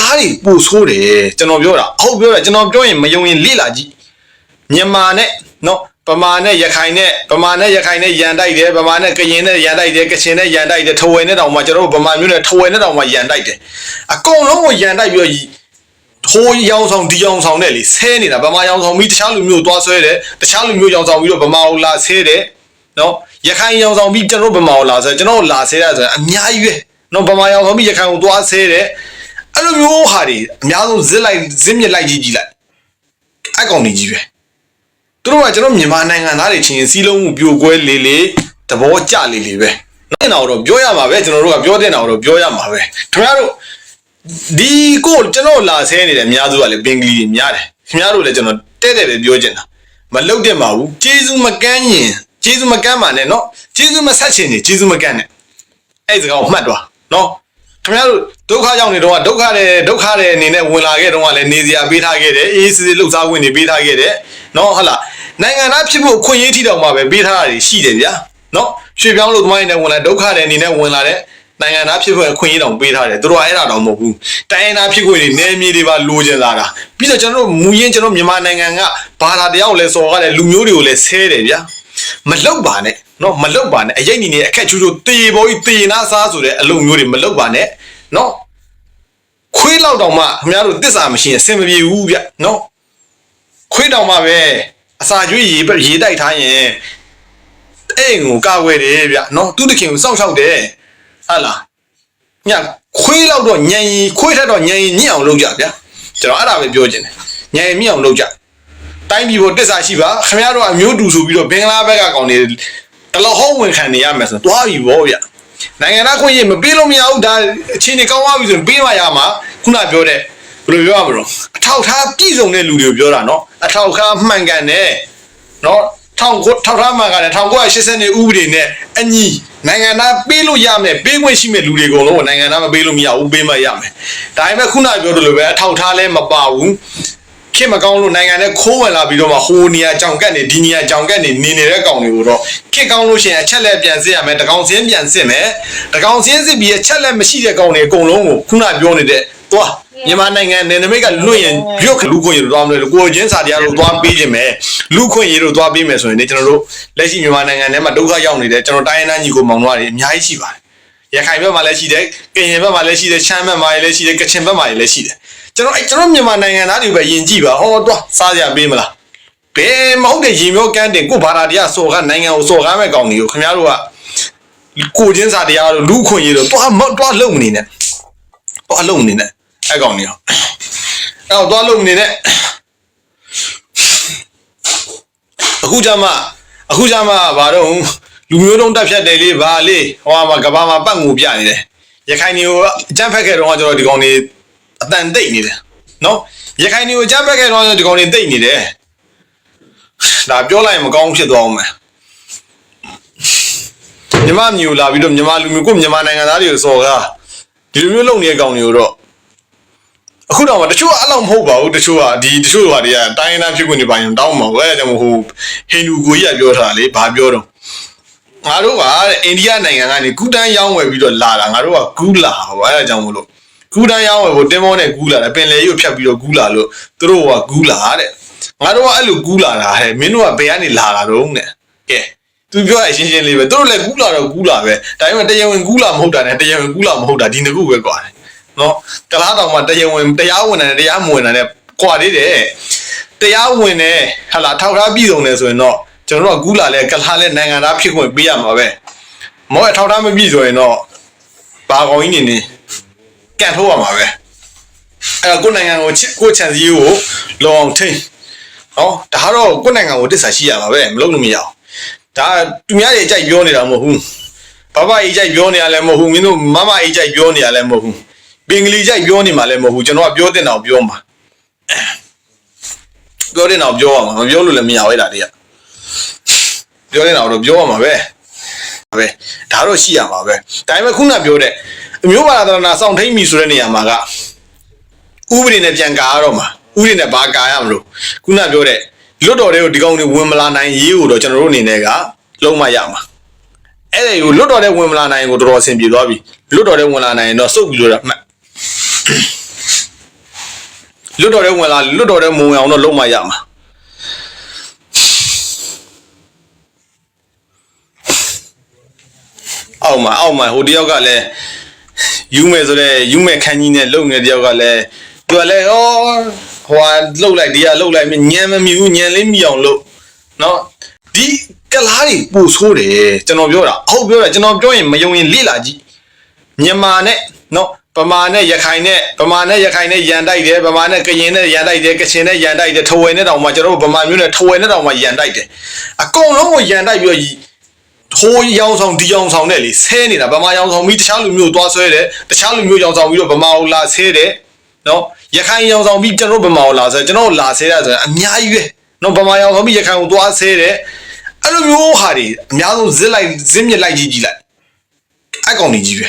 လားတွေပို့ဆိုးတယ်ကျွန်တော်ပြောတာအဟုတ်ပြောတာကျွန်တော်ပြောရင်မယုံရင်လေ့လာကြည့်မြန်မာနဲ့နော်ဗမာနဲ့ရခိုင်နဲ့ဗမာနဲ့ရခိုင်နဲ့ရန်တိုက်တယ်ဗမာနဲ့ကရင်နဲ့ရန်တိုက်တယ်ကချင်နဲ့ရန်တိုက်တယ်ထဝယ်နဲ့တောင်မှကျွန်တော်တို့ဗမာမျိုးနဲ့ထဝယ်နဲ့တောင်မှရန်တိုက်တယ်အကုန်လုံးကိုရန်တိုက်ပြီးတော့ဟိုးရောင်ဆောင်ဒီရောင်ဆောင်နဲ့လေဆဲနေတာဗမာရောင်ဆောင်ပြီးတခြားလူမျိုးသွားဆွဲတယ်တခြားလူမျိုးရောင်ဆောင်ပြီးတော့ဗမာကိုလာဆဲတယ်နော်ရခိုင်ရောင်ဆောင်ပြီးကျွန်တော်တို့ဗမာကိုလာဆဲကျွန်တော်တို့လာဆဲတာဆိုရင်အများကြီးပဲနော်ဗမာရောင်ဆောင်ပြီးရခိုင်ကိုသွားဆဲတယ် အဲ့လိုမျိုးဟာတွေအများဆုံးဇစ်လိုက်ဇစ်မြစ်လိုက်ကြီးကြီးလိုက်အကောင်ကြီးကြီးပဲသူတို့ကကျွန်တော်မြန်မာနိုင်ငံသားတွေချင်းစီးလုံးမှုပြိုကွဲလေလေသဘောကျလေလေပဲနိုင်တော့တော့ပြောရမှာပဲကျွန်တော်တို့ကပြောတဲ့တော့တော့ပြောရမှာပဲခင်ဗျားတို့ဒီကိုကျွန်တော်လာဆဲနေတယ်အများစုကလည်းပင်ကလေးတွေများတယ်ခင်ဗျားတို့လည်းကျွန်တော်တဲ့တဲ့ပဲပြောချင်တာမလုတ်တဲ့မှာဘူးကျေးဇူးမကမ်းရင်ကျေးဇူးမကမ်းပါနဲ့နော်ကျေးဇူးမဆက်ချင်ရင်ကျေးဇူးမကမ်းနဲ့အဲ့ဒီစကားကိုမှတ်သွားနော် ခင်ဗျားတို့ဒုက္ခရောက်နေတော့ဒုက္ခတဲ့ဒုက္ခတဲ့အနေနဲ့ဝင်လာခဲ့တော့ကလည်းနေစရာပေးထားခဲ့တယ်အေးစစ်စစ်လှုပ်ရှားခွင့်တွေပေးထားခဲ့တယ်နော်ဟုတ်လားနိုင်ငံသားဖြစ်ဖို့အခွင့်အရေးထိတောင်မှပဲပေးထားတာတွေရှိတယ်ဗျာနော်ရွှေပြောင်းလို့သမိုင်းနဲ့ဝင်လာဒုက္ခတဲ့အနေနဲ့ဝင်လာတဲ့နိုင်ငံသားဖြစ်ဖို့အခွင့်အရေးတောင်ပေးထားတယ်သူတို့ကအဲ့ဒါတော့မဟုတ်ဘူးတိုင်းရင်းသားဖြစ်ခွင့်တွေနယ်မြေတွေပါလိုချင်လာတာပြီးတော့ကျွန်တော်တို့မူရင်းကျွန်တော်မြန်မာနိုင်ငံကဘာသာတရားကိုလည်းစော်ကားတယ်လူမျိုးတွေကိုလည်းဆဲတယ်ဗျာ မလောက်ပါနဲ့နော်မလောက်ပါနဲ့အရေးနေနေအခက်ချူချူတေပေါ်ကြီးတေနာစားဆိုတဲ့အလုပ်မျိုးတွေမလောက်ပါနဲ့နော်ခွေးလောက်တောင်မှခင်ဗျားတို့တစ္ဆာမရှိရင်အဆင်မပြေဘူးဗျနော်ခွေးတောင်မှပဲအစာကျွေးရေရေတိုက်ထားရင်အိမ်ကိုကာကွယ်တယ်ဗျနော်သူတခင်ကိုစောင့်ရှောက်တယ်ဟာလားညခွေးလောက်တော့ညံရင်ခွေးထက်တော့ညံရင်ညစ်အောင်လုပ်ကြဗျကျွန်တော်အဲ့ဒါပဲပြောချင်တယ်ညံရင်မြစ်အောင်လုပ်ကြ တိုင်းပြည်ပေါ်တစ္ဆာရှိပါခင်ဗျားတို့အမျိုးတူဆိုပြီးတော့ဘင်္ဂလားဘက်ကကောင်တွေတလောဟောင်းဝင်ခံနေရမယ်ဆိုတော့တွားပြီဗောဗျနိုင်ငံသားခွင့်ရမပေးလို့မရဘူးဒါအချင်းတွေကောင်းသွားပြီဆိုရင်ပေးမှရမှာခုနပြောတဲ့ဘယ်လိုပြောရမလို့အထောက်ထားပြည့်စုံတဲ့လူတွေကိုပြောတာနော်အထောက်ထားမှန်ကန်တဲ့နော်ထောင်ကိုထောက်ထားမှန်ကန်တဲ့1980နှစ်ဥပဒေနဲ့အညီနိုင်ငံသားပေးလို့ရမယ်ပေးခွင့်ရှိမဲ့လူတွေအကုန်လုံးကိုနိုင်ငံသားမပေးလို့မရဘူးပေးမှရမယ်ဒါပေမဲ့ခုနပြောတယ်လို့ပဲအထောက်ထားလဲမပါဘူး ခင်မကောင်းလို့နိုင်ငံနဲ့ခိုးဝင်လာပြီးတော့မှဟိုနေရာကြောင်ကတ်နေဒီနေရာကြောင်ကတ်နေနေနေတဲ့ကောင်တွေကိုတော့ခင်ကောင်းလို့ရှိရင်အချက်လက်ပြန်စစ်ရမယ်တကောင်စင်းပြန်စစ်မယ်တကောင်စင်းစစ်ပြီးအချက်လက်မရှိတဲ့ကောင်တွေအကုန်လုံးကိုခုနပြောနေတဲ့သွားမြန်မာနိုင်ငံနယ်နိမိတ်ကလွတ်ရင်ရုတ်ခလူခွင့်ရလို့သွားမလို့ကိုချင်းစာတရားလို့သွားပေးခြင်းပဲလူခွင့်ရလို့သွားပေးမယ်ဆိုရင်လေကျွန်တော်တို့လက်ရှိမြန်မာနိုင်ငံထဲမှာဒုက္ခရောက်နေတဲ့ကျွန်တော်တိုင်းရင်းသားညီကိုမောင်တို့တွေအများကြီးရှိပါတယ်ရခိုင်ဘက်မှာလည်းရှိတယ်ကရင်ဘက်မှာလည်းရှိတယ်ရှမ်းဘက်မှာလည်းရှိတယ်ကချင်ဘက်မှာလည်းရှိတယ် ကျွန်တော်အဲ့ကျွန်တော်မြန်မာနိုင်ငံသားတွေပဲယင်ကြည့်ပါဟောတော့စားကြပေးမလားဘယ်မဟုတ်တဲ့ရေမျိုးကန်းတင်ကိုဘာသာတရားစော်ကားနိုင်ငံကိုစော်ကားမဲ့ကောင်တွေကိုခင်ဗျားတို့ကကိုချင်းစာတရားတို့လူခွင့်ရတို့တွားမတွားလုံမနေနဲ့တွားလုံမနေနဲ့အဲ့ကောင်တွေအဲ့တော့တွားလုံမနေနဲ့အခုကြမှာအခုကြမှာဘာတော့လူမျိုးတုံးတက်ဖြတ်တယ်လေးဘာလေးဟောမှာကဘာမှာပတ်ငူပြနေတယ်ရခိုင်တွေကိုအကြမ်းဖက်ခဲ့တော့ကျွန်တော်ဒီကောင်တွေ အတန်တိတ်နေတယ်နော်ရခိုင်တွေကိုကြမ်းပက်ခဲ့တော့ဒီကောင်တွေတိတ်နေတယ်ဒါပြောလိုက်ရင်မကောင်းဖြစ်သွားအောင်မယ်မြမမျိုးလာပြီးတော့မြမလူမျိုးကိုမြမနိုင်ငံသားတွေကိုစော်ကားဒီလိုမျိုးလုပ်နေတဲ့ကောင်တွေကိုတော့အခုတော့မှတချို့အလောက်မဟုတ်ပါဘူးတချို့ကဒီတချို့ဟာတွေကတိုင်းရင်းသားဖြစ်ခွင့်တွေပိုင်းတောင်းမှာပဲအဲဒါကြောင့်မို့ဟိုဟိန္ဒူကိုကြီးကပြောထားတာလေဘာပြောတော့ငါတို့ကတဲ့အိန္ဒိယနိုင်ငံကနေကူတန်းရောင်းဝယ်ပြီးတော့လာတာငါတို့ကကူးလာဟောအဲဒါကြောင့်မို့လို့ ကူတန်းရောင်းဝယ်ဖို့တင်းမောနဲ့ကူးလာတယ်ပင်လေရုပ်ဖြတ်ပြီးတော့ကူးလာလို့သူတို့ကကူးလာတဲ့ငါတို့ကအဲ့လိုကူးလာတာဟဲ့မင်းတို့ကဘယ်ကနေလာတာတော့တဲ့ကဲသူပြောရရှင်းရှင်းလေးပဲသူတို့လည်းကူးလာတော့ကူးလာပဲဒါပေမဲ့တရားဝင်ကူးလာမဟုတ်တာနဲ့တရားဝင်ကူးလာမဟုတ်တာဒီနှစ်ခုပဲကွာနော်တလားတောင်မှတရားဝင်တရားဝင်တယ်တရားမဝင်တယ်ကွာသေးတယ်တရားဝင်တယ်ဟာလာထောက်ထားပြည်စုံတယ်ဆိုရင်တော့ကျွန်တော်တို့ကကူးလာလဲကလားလဲနိုင်ငံသားဖြစ်ခွင့်ပေးရမှာပဲမောအထောက်ထားမပြည့်ဆိုရင်တော့ဘာကောင်ကြီးနေနေ ကန်ထိုးရမှာပဲအဲ့တော့ကိုယ်နိုင်ငံကိုချစ်ကိုယ်ချန်စီကိုလောအောင်ထိန်းနော်ဒါကတော့ကိုယ်နိုင်ငံကိုတစ္ဆာရှိရမှာပဲမလုပ်လို့မရအောင်ဒါသူများတွေအကြိုက်ပြောနေတာမဟုတ်ဘူးဘဘအေးကြိုက်ပြောနေရလဲမဟုတ်ဘူးမင်းတို့မမအေးကြိုက်ပြောနေရလဲမဟုတ်ဘူးပင်ကလေးကြိုက်ပြောနေမှာလဲမဟုတ်ဘူးကျွန်တော်ကပြောတဲ့အောင်ပြောမှာပြောတဲ့အောင်ပြောရမှာမပြောလို့လည်းမရဘူးအဲ့ဒါတွေကပြောတဲ့အောင်တော့ပြောရမှာပဲပဲဒါတော့ရှိရမှာပဲဒါပေမဲ့ခုနပြောတဲ့ အမျိုးဘာသာသနာစောင့်ထိန်ပြီဆိုတဲ့နေရာမှာကဥပဒေနဲ့ပြန်ကာရတော့မှာဥပဒေနဲ့ဘာကာရမလို့ခုနပြောတဲ့လွတ်တော်တွေကိုဒီကောင်တွေဝင်မလာနိုင်ရေးကိုတော့ကျွန်တော်တို့အနေနဲ့ကလုံးမရမှာအဲ့ဒါကိုလွတ်တော်တဲ့ဝင်မလာနိုင်ကိုတော်တော်အဆင်ပြေသွားပြီလွတ်တော်တဲ့ဝင်လာနိုင်ရင်တော့စုပ်ပြီးလို့ရမှတ်လွတ်တော်တဲ့ဝင်လာလွတ်တော်တဲ့မုံအောင်တော့လုံးမရမှာအောက်မှာအောက်မှာဟိုတယောက်ကလည်း ယူမယ်ဆိုတော့ယူမယ်ခန်းကြီးနဲ့လုံနေတယောက်ကလည်းသူကလည်းဩဟိုဟာလှုပ်လိုက်ဒီကလှုပ်လိုက်ညံမမြူညံလေးမြအောင်လှုပ်နော်ဒီကလားတွေပူဆိုးတယ်ကျွန်တော်ပြောတာအဟုတ်ပြောတာကျွန်တော်ပြောရင်မယုံရင်လေ့လာကြည့်မြန်မာနဲ့နော်ပမာနဲ့ရခိုင်နဲ့ပမာနဲ့ရခိုင်နဲ့ရန်တိုက်တယ်ပမာနဲ့ကရင်နဲ့ရန်တိုက်တယ်ကချင်နဲ့ရန်တိုက်တယ်ထဝယ်နဲ့တောင်မှကျွန်တော်တို့ဗမာမျိုးနဲ့ထဝယ်နဲ့တောင်မှရန်တိုက်တယ်အကုန်လုံးကိုရန်တိုက်ပြီးတော့ ဟိုရောင်ဆောင်ဒီရောင်ဆောင်နဲ့လေဆဲနေတာဗမာရောင်ဆောင်ပြီးတခြားလူမျိုးသွားဆွဲတယ်တခြားလူမျိုးရောင်ဆောင်ပြီးတော့ဗမာကိုလာဆဲတယ်နော်ရခိုင်ရောင်ဆောင်ပြီးကျွန်တော်ဗမာကိုလာဆဲကျွန်တော်လာဆဲတာဆိုရင်အများကြီးပဲနော်ဗမာရောင်ဆောင်ပြီးရခိုင်ကိုသွားဆဲတယ်အဲ့လိုမျိုးဟာတွေအများဆုံးဇစ်လိုက်ဇစ်မြစ်လိုက်ကြီးကြီးလိုက်အကောင်ကြီးကြီးပဲ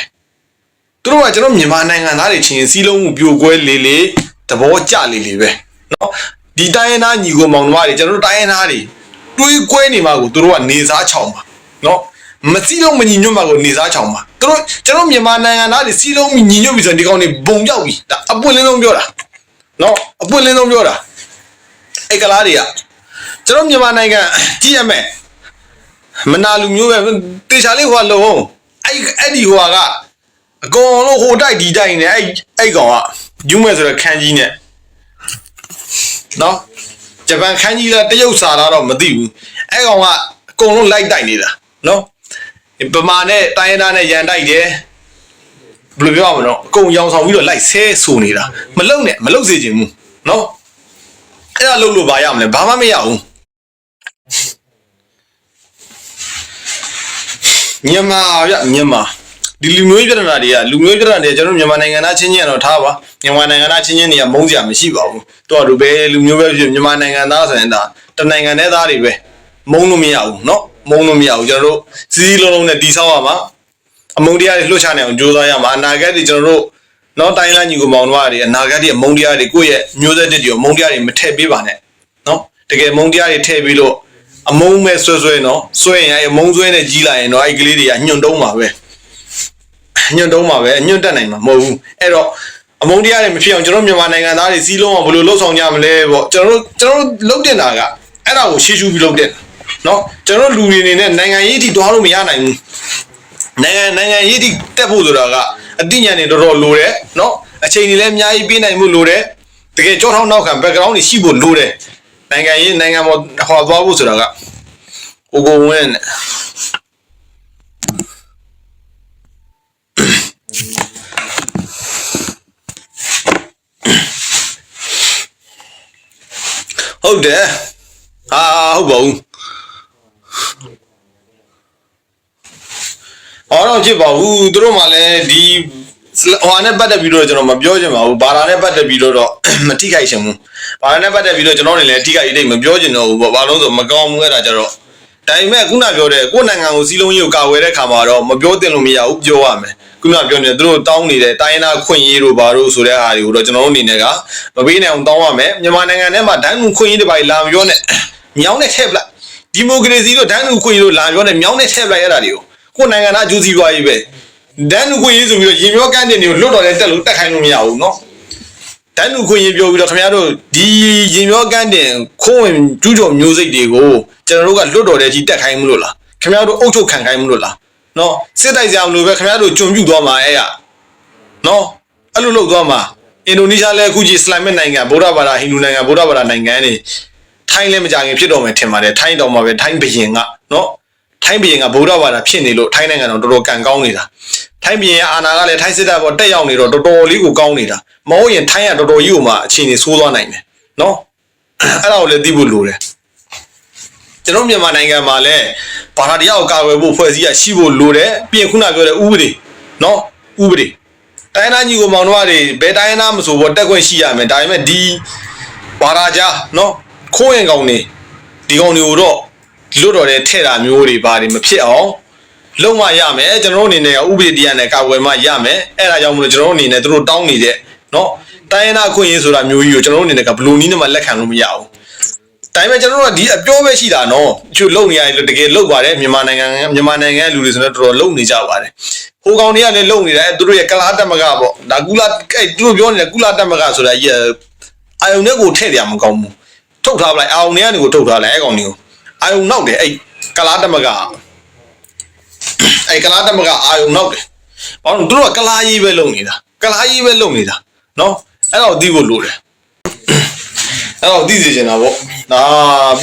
သူတို့ကကျွန်တော်မြန်မာနိုင်ငံသားတွေချင်းစီးလုံးမှုပြိုကွဲလေလေသဘောကျလေလေပဲနော်ဒီတိုင်းရင်းသားညီကိုမောင်နှမတွေကျွန်တော်တို့တိုင်းရင်းသားတွေတွေးကွဲနေမှာကိုသူတို့ကနေစားချောင်ပါ နော်မစီးလုံးမညီညွတ်မှာကိုနေစားချောင်ပါသူတို့ကျွန်တော်မြန်မာနိုင်ငံသားတွေစီးလုံးညီညွတ်ပြီဆိုရင်ဒီကောင်တွေဘုံပြောက်ပြီဒါအပွင့်လင်းဆုံးပြောတာနော်အပွင့်လင်းဆုံးပြောတာအဲ့ကလားတွေကကျွန်တော်မြန်မာနိုင်ငံကြည့်ရမယ်မနာလူမျိုးပဲတေချာလေးဟိုကလုံးအဲ့အဲ့ဒီဟိုကအကုန်လုံးဟိုတိုက်ဒီတိုက်နေအဲ့အဲ့ကောင်ကယူမဲ့ဆိုတော့ခန်းကြီးနဲ့နော်ဂျပန်ခန်းကြီးလားတရုတ်စာလားတော့မသိဘူးအဲ့ကောင်ကအကုန်လုံးလိုက်တိုက်နေတာ နော်ပမာနဲ့တိုင်းရင်းသားနဲ့ရန်တိုက်တယ်ဘယ်လိုပြောရမလဲအကုန်ရောင်ဆောင်ပြီးတော့လိုက်ဆဲဆိုနေတာမလုံနဲ့မလုံစေချင်ဘူးနော်အဲ့ဒါလုံလို့ပါရမလဲဘာမှမရဘူးမြန်မာဗျမြန်မာဒီလူမျိုးပြဿနာတွေကလူမျိုးပြဿနာတွေကျွန်တော်မြန်မာနိုင်ငံသားချင်းချင်းကတော့ထားပါမြန်မာနိုင်ငံသားချင်းချင်းတွေကမုန်းကြမရှိပါဘူးတော်တို့ပဲလူမျိုးပဲဖြစ်မြန်မာနိုင်ငံသားဆိုရင်ဒါတနိုင်ငံနဲ့သားတွေပဲမုန်းလို့မရဘူးเนาะ မုန်းလို့မရဘူးကျွန်တော်တို့စီးစီးလုံးလုံးနဲ့တီးဆောက်ရမှာအမုန်းတရားတွေလှုပ်ရှားနေအောင်ကြိုးစားရမှာအနာဂတ်တွေကျွန်တော်တို့နော်တိုင်းလာညီကိုမောင်တို့တွေအနာဂတ်တွေအမုန်းတရားတွေကိုယ့်ရဲ့မျိုးဆက်တစ်တွေအမုန်းတရားတွေမထည့်ပေးပါနဲ့နော်တကယ်မုန်းတရားတွေထည့်ပြီးလို့အမုန်းမဲ့ဆွဲဆွဲနော်ဆွဲရင်အဲအမုန်းဆွဲနဲ့ကြီးလာရင်တော့အဲ့ကလေးတွေကညွန့်တုံးပါပဲညွန့်တုံးပါပဲညွန့်တက်နိုင်မှာမဟုတ်ဘူးအဲ့တော့အမုန်းတရားတွေမဖြစ်အောင်ကျွန်တော်မြန်မာနိုင်ငံသားတွေစီးလုံးအောင်ဘယ်လိုလှုပ်ဆောင်ကြမလဲပေါ့ကျွန်တော်တို့ကျွန်တော်တို့လှုပ်တင်တာကအဲ့ဒါကိုရှေ့ရှုပြီးလှုပ်တင် နော်ကျွန်တော်လူတွေအနေနဲ့နိုင်ငံရေးအထိတွားလို့မရနိုင်ဘူးနိုင်ငံနိုင်ငံရေးအထိတက်ဖို့ဆိုတာကအသိဉာဏ်တွေတော်တော်လိုတယ်နော်အချိန်တွေလည်းအများကြီးပေးနိုင်မှုလိုတယ်တကယ်ကြောထောက်နောက်ခံ background တွေရှိဖို့လိုတယ်နိုင်ငံရေးနိုင်ငံပေါ်ဟောသွားဖို့ဆိုတာကဟိုကိုဝင်ဟုတ်တယ်ဟာဟုတ်ပါဘူး တော့ဖြစ်ပါဘူးသူတို့မှလည်းဒီဟိုဟာနဲ့ပတ်သက်ပြီးတော့ကျွန်တော်မပြောချင်ပါဘူးဘာသာနဲ့ပတ်သက်ပြီးတော့မထိခိုက်ချင်ဘူးဘာသာနဲ့ပတ်သက်ပြီးတော့ကျွန်တော်နေလည်းထိခိုက်အိတ်မပြောချင်တော့ဘူးပေါ့ဘာလို့ဆိုမကောင်းဘူးအဲ့ဒါကြတော့ဒါပေမဲ့ခုနပြောတဲ့ကိုယ်နိုင်ငံကိုစီးလုံးကြီးကိုကာဝယ်တဲ့ခါမှာတော့မပြောတင်လို့မရဘူးပြောရမယ်ခုနပြောနေသူတို့တောင်းနေတဲ့တိုင်းနာခွင့်ရေးတို့ဘာလို့ဆိုတဲ့အားတွေကိုတော့ကျွန်တော်တို့အနေနဲ့ကမပေးနိုင်အောင်တောင်းရမယ်မြန်မာနိုင်ငံထဲမှာဒန်းလူခွင့်ရေးတွေပါလာပြောနဲ့မြောင်းနဲ့ထည့်ပလိုက်ဒီမိုကရေစီတို့ဒန်းလူခွင့်ရေးတို့လာပြောနဲ့မြောင်းနဲ့ထည့်ပလိုက်အဲ့ဒါတွေကို ကိုယ်နိုင်ငံသားဂျူစီပွားရေးပဲဒန်းလူခွင့်ရေးဆိုပြီးတော့ရင်မျောကန်းတင်တွေကိုလွတ်တော်တဲ့တက်လို့တက်ခိုင်းလို့မရဘူးเนาะတန်းလူခွင့်ရေးပြောပြီးတော့ခင်ဗျားတို့ဒီရင်မျောကန်းတင်ခိုးဝင်ကျူးကျော်မျိုးစိတ်တွေကိုကျွန်တော်တို့ကလွတ်တော်တဲ့ကြီးတက်ခိုင်းမှုလို့လားခင်ဗျားတို့အုပ်ချုပ်ခံခိုင်းမှုလို့လားနော်စစ်တိုက်ကြအောင်လို့ပဲခင်ဗျားတို့ကြုံပြူသွားမှာအဲ့ရနော်အဲ့လိုလုပ်သွားမှာအင်ဒိုနီးရှားလည်းအခုကြီးအစ္စလာမစ်နိုင်ငံဗုဒ္ဓဘာသာဟိန္ဒူနိုင်ငံဗုဒ္ဓဘာသာနိုင်ငံတွေထိုင်းလည်းမကြခင်ဖြစ်တော်မယ်ထင်ပါတယ်ထိုင်းတော်မှာပဲထိုင်းဘရင်ကနော် ထိုင်းဘရင်ကဗုဒ္ဓဘာသာဖြစ်နေလို့ထိုင်းနိုင်ငံတော်တော်တော်ကံကောင်းနေတာထိုင်းဘရင်ရဲ့အာဏာကလည်းထိုင်းစစ်တပ်ပေါ်တက်ရောက်နေတော့တော်တော်လေးကိုကောင်းနေတာမဟုတ်ရင်ထိုင်းကတော်တော်ကြီးကိုမှအခြေအနေဆိုးသွားနိုင်တယ်နော်အဲ့ဒါကိုလည်းသိဖို့လိုတယ်ကျွန်တော်မြန်မာနိုင်ငံမှာလည်းဘာသာတရားကိုကာကွယ်ဖို့ဖွဲ့စည်းရရှိဖို့လိုတယ်ပြင်ခုနပြောတဲ့ဥပဒေနော်ဥပဒေတိုင်းသားညီကိုမောင်တို့တွေဘယ်တိုင်းသားမဆိုဘောတက်ခွင့်ရှိရမယ်ဒါပေမဲ့ဒီဘာသာကြားနော်ခိုးရင်ကောင်နေဒီကောင်တွေကိုတော့ လွတ်တော်တဲ့ထဲ့တာမျိုးတွေဘာတွေမဖြစ်အောင်လုံးဝရမယ်ကျွန်တော်တို့အနေနဲ့ဥပဒေတရားနဲ့ကာကွယ်မှရမယ်အဲ့ဒါကြောင့်မလို့ကျွန်တော်တို့အနေနဲ့သူတို့တောင်းနေတဲ့နော်တိုင်းရင်းသားအခွင့်အရေးဆိုတာမျိုးကြီးကိုကျွန်တော်တို့အနေနဲ့ကဘလို့နည်းနဲ့မှလက်ခံလို့မရဘူးဒါပေမဲ့ကျွန်တော်တို့ကဒီအပြောပဲရှိတာနော်ကျွလုံနေရတယ်တကယ်လုံပါတယ်မြန်မာနိုင်ငံမြန်မာနိုင်ငံလူတွေဆိုတော့တော်တော်လုံနေကြပါတယ်ဟိုကောင်တွေကလည်းလုံနေတာအဲသူတို့ရဲ့ကလားတက်မကပေါ့ဒါကုလာအဲသူတို့ပြောနေတဲ့ကုလာတက်မကဆိုတာကြီးအာယုံနဲ့ကိုထည့်တယ်မကောင်းဘူးထုတ်ထားပလိုက်အာယုံနဲ့ကနေကိုထုတ်ထားလိုက်အဲ့ကောင်မျိုး အာယုံနောက်တယ်အဲ့ကလားတမကအဲ့ကလားတမကအာယုံနောက်တယ်ဘာလို့သူတို့ကကလားကြီးပဲလုံနေတာကလားကြီးပဲလုံနေတာနော်အဲ့တော့ဒီကိုလိုတယ်အဲ့တော့သိစေချင်တာပေါ့ဒါ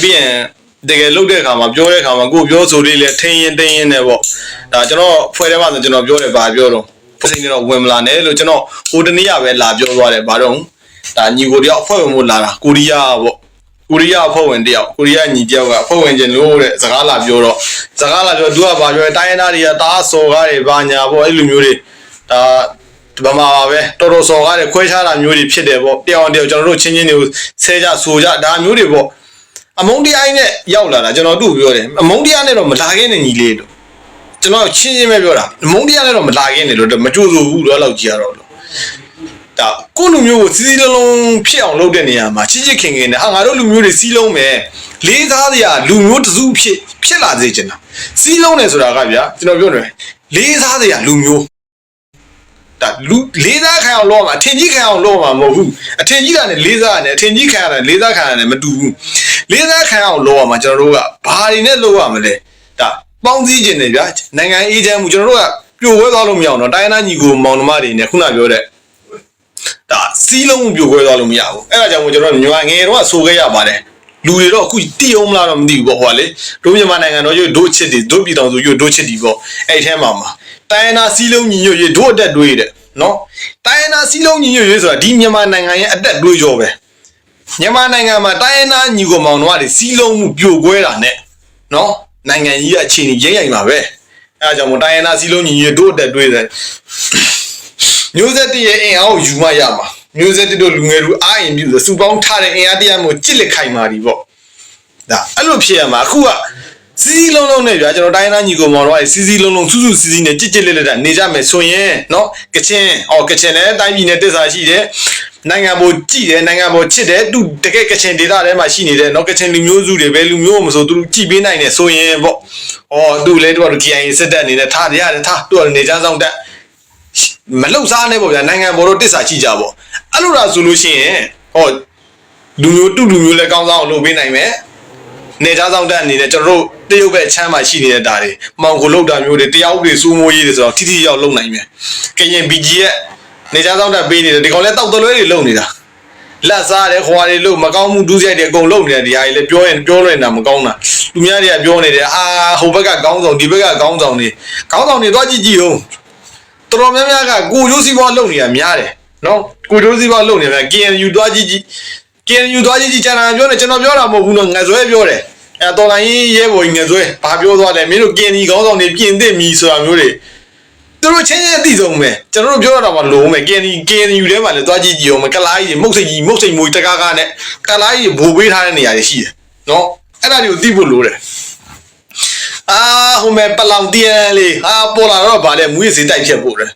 ပြီးရင်တကယ်လုတ်တဲ့အခါမှာပြောတဲ့အခါမှာကိုပြောဆိုလေးလဲထင်းရင်တင်းရင်နဲ့ပေါ့ဒါကျွန်တော်ဖွဲ့ထဲမှာဆိုကျွန်တော်ပြောတယ်ဗာပြောတော့စိတ်နဲ့တော့ဝင်မလာနဲ့လို့ကျွန်တော်ဟိုတနေ့ကပဲလာပြောသွားတယ်ဗာတော့ဒါညီကိုတယောက်အဖွဲ့ဝင်မို့လာတာကိုရီးယားပေါ့ ကိုရီးယားအဖွဲ့ဝင်တယောက်ကိုရီးယားညီတယောက်ကအဖွဲ့ဝင်ကျင်လို့တဲ့စကားလာပြောတော့စကားလာပြောသူကဗာပြောတိုင်းရင်းသားတွေကတားစော်ကားတွေဗာညာပေါ့အဲ့လိုမျိုးတွေဒါဗမာပါပဲတော်တော်စော်ကားတွေခွဲခြားတာမျိုးတွေဖြစ်တယ်ပေါ့တယောက်တယောက်ကျွန်တော်တို့ချင်းချင်းတွေကိုဆဲကြဆိုကြဒါမျိုးတွေပေါ့အမုန်းတရားနဲ့ရောက်လာတာကျွန်တော်တို့ပြောတယ်အမုန်းတရားနဲ့တော့မလာခင်းနဲ့ညီလေးတို့ကျွန်တော်ချင်းချင်းပဲပြောတာအမုန်းတရားနဲ့တော့မလာခင်းနဲ့လို့မကြိုးစိုးဘူးတော့လောက်ကြည့်ရတော့လို့ ဒါကိုလူမျိုးကိုစီစီလုံးလုံးဖြစ်အောင်လုပ်တဲ့နေရာမှာချစ်ချစ်ခင်ခင်နဲ့ဟာငါတို့လူမျိုးတွေစီးလုံးမယ်လေးစားစရာလူမျိုးတစုဖြစ်ဖြစ်လာစေချင်တာစီးလုံးတယ်ဆိုတာကဗျာကျွန်တော်ပြောတယ်လေးစားစရာလူမျိုးဒါလူလေးစားခံအောင်လုပ်မှာအထင်ကြီးခံအောင်လုပ်မှာမဟုတ်ဘူးအထင်ကြီးတာနဲ့လေးစားရတယ်အထင်ကြီးခံရတယ်လေးစားခံရတယ်မတူဘူးလေးစားခံအောင်လုပ်ရမှာကျွန်တော်တို့ကဘာတွေနဲ့လုပ်ရမလဲဒါပေါင်းစည်းခြင်းတွေဗျာနိုင်ငံအေးချမ်းမှုကျွန်တော်တို့ကပြိုဝဲသွားလို့မရအောင်တော့တိုင်းရင်းသားညီကိုမောင်နှမတွေနဲ့ခုနပြောတဲ့ ဒါစီးလုံးပြိုဝဲသွားလို့မရဘူးအဲ့ဒါကြောင့်မို့ကျွန်တော်တို့မြန်မာငယ်တော့ဆိုခဲ့ရပါတယ်လူတွေတော့အခုတီးအောင်မလားတော့မသိဘူးပေါ့ဟိုကလေတို့မြန်မာနိုင်ငံတော့ရွဒိုးချစ်တွေဒိုးပြည်တော်စုရွဒိုးချစ်တွေပေါ့အဲ့ဒီထဲမှာမှာတိုင်းရင်းသားစီးလုံးညီညွတ်ရေးဒိုးအတက်တွေးတဲ့နော်တိုင်းရင်းသားစီးလုံးညီညွတ်ရေးဆိုတာဒီမြန်မာနိုင်ငံရဲ့အတက်တွေးကြောပဲမြန်မာနိုင်ငံမှာတိုင်းရင်းသားညီကိုမောင်နှမတွေစီးလုံးမှုပြိုကွဲတာနဲ့နော်နိုင်ငံကြီးရဲ့အခြေအနေရိမ့်ရိုင်ပါပဲအဲဒါကြောင့်မို့တိုင်းရင်းသားစီးလုံးညီညွတ်ရေးဒိုးအတက်တွေးတဲ့ မျိုးဆက်တည်းရဲ့အင်အားကိုယူမရမှာမျိုးဆက်တည်းတို့လူငယ်တို့အားရင်ပြုစူပေါင်းထားတဲ့အင်အားတရားမျိုးကြစ်လက်ခိုင်မာဒီပေါ့ဒါအဲ့လိုဖြစ်ရမှာအခုကစီစီလုံးလုံးနဲ့ဗျာကျွန်တော်တိုင်းသားညီကိုမောင်တော့စီစီလုံးလုံးစူးစူးစီစီနဲ့ကြစ်ကြစ်လက်လက်နေကြမယ်ဆိုရင်เนาะကချင်ဩကချင်လည်းတိုင်းပြည်နဲ့တစ္ဆာရှိတယ်နိုင်ငံပေါ်ကြည်တယ်နိုင်ငံပေါ်ချစ်တယ်သူတကယ်ကချင်ဒေသထဲမှာရှိနေတယ်เนาะကချင်လူမျိုးစုတွေပဲလူမျိုးမဆိုသူကြည်ပေးနိုင်တယ်ဆိုရင်ပေါ့ဩသူလည်းသူက KIA စစ်တပ်အနေနဲ့ထားရတယ်ထားသူကနေချမ်းဆောင်တက် မလုံစားနဲ့ပေါ့ဗျာနိုင်ငံပေါ်တော့တစ္ဆာရှိကြပေါ့အဲ့လိုလားဆိုလို့ရှိရင်ဟောလူမျိုးတူလူမျိုးလည်းကောင်းဆောင်လုပ်ပေးနိုင်မယ်နေသားဆောင်တက်အနေနဲ့ကျွန်တော်တို့တရုတ်ဘက်ချမ်းမှာရှိနေတဲ့ဒါတွေမောင်ကိုလောက်တာမျိုးတွေတရားဥပဒေစိုးမိုးရေးတွေဆိုတော့ထိထိရောက်လုံနိုင်မယ်။ကရင် BG ရဲ့နေသားဆောင်တက်ပေးနေတယ်ဒီကောင်လည်းတောက်တလွဲတွေလုံနေတာ။လက်စားတယ်ခွာတွေလုံမကောင်းမှုဒုစရိုက်တွေအကုန်လုံနေတယ်ဒီဟာကြီးလည်းပြောရင်ပြောလို့နေတာမကောင်းတာ။လူများတွေကပြောနေတယ်အာဟိုဘက်ကကောင်းဆောင်ဒီဘက်ကကောင်းဆောင်တွေကောင်းဆောင်တွေတော့ကြည့်ကြည့်အောင် တော်တော်များများကကိုရိုးစီးပွားလုံနေတာများတယ်နော်ကိုရိုးစီးပွားလုံနေတယ် KNU တော့ကြည့်ကြည့် KNU သွားကြည့်ကြည့်ကျန်တာပြောနေကျွန်တော်ပြောတာမဟုတ်ဘူးနော်ငါဇွဲပြောတယ်အဲတော်လိုင်းရဲဘော်ကြီးငါဇွဲဘာပြောသွားလဲမင်းတို့ KNU ခေါင်းဆောင်တွေပြင်သစ်မီဆိုတာမျိုးတွေသူတို့ချင်းချင်းအသိဆုံးပဲကျွန်တော်တို့ပြောတာမှလုံးမယ် KNU KNU ထဲမှာလည်းသွားကြည့်ကြည့်အောင်မကလားကြီးမုတ်စိတ်ကြီးမုတ်စိတ်မွေတကားကားနဲ့ကလားကြီးဘိုးပေးထားတဲ့နေရာတွေရှိတယ်နော်အဲ့ဒါတွေကိုသိဖို့လိုတယ် အာဟိုမဲ့ပလောင်တီယန်လေးဟာပေါ်လာတော့ဗာလဲမွေးစီတိုက်ဖြတ်ဖို့တယ်